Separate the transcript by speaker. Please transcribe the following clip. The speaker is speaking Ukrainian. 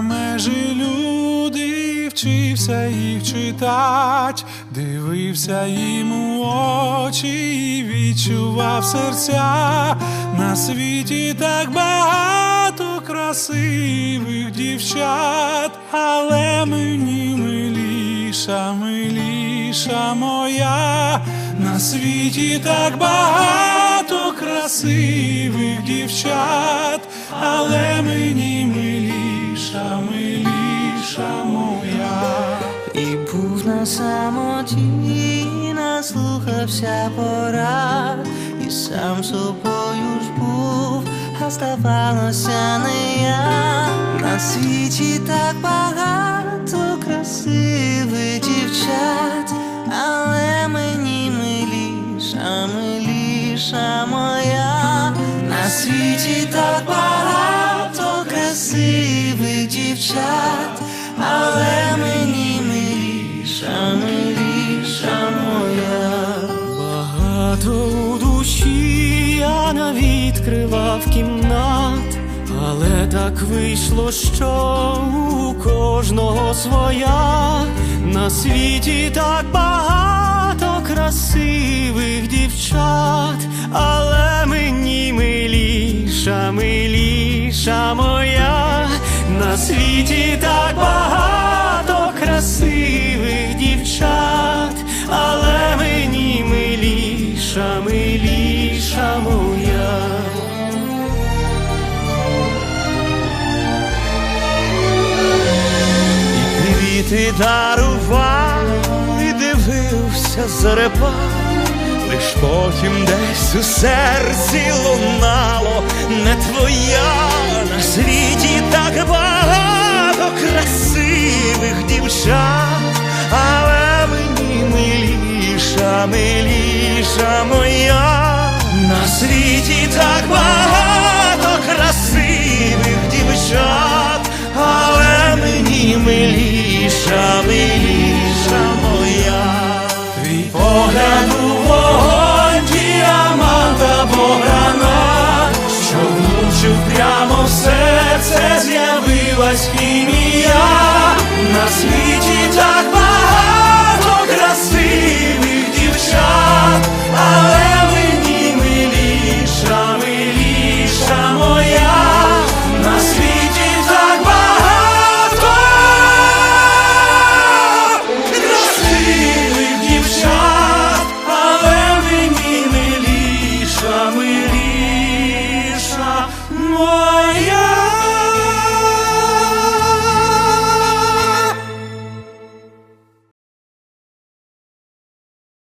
Speaker 1: майже люди, вчився їх читать, дивився їм у очі і відчував серця. На світі так багато красивих дівчат, але мені миліша, миліша моя, на світі так багато красивих дівчат, але мені миліша моя.
Speaker 2: І був на самоті, наслухався порад, і сам собою ж був, а здавалося не я. На світі так багато красивих дівчат, але мені миліша, миліша моя. На світі так багато красивих дівчат,
Speaker 3: Багато душі я навідкривав кімнат, але так вийшло, що у кожного своя. На світі так багато красивих дівчат, але мені миліша, миліша моя, на світі так багато
Speaker 4: ти дарував і дивився зарепа, лиш потім десь у серці лунало, не твоя на світі так багато красивих дівчат, але мені миліша, миліша моя, на світі так багато.
Speaker 3: На світі так багато красивих дівчат, але мені миліша, миліша моя, на світі так багато красивих дівчат, але мені миліша, миліша моя.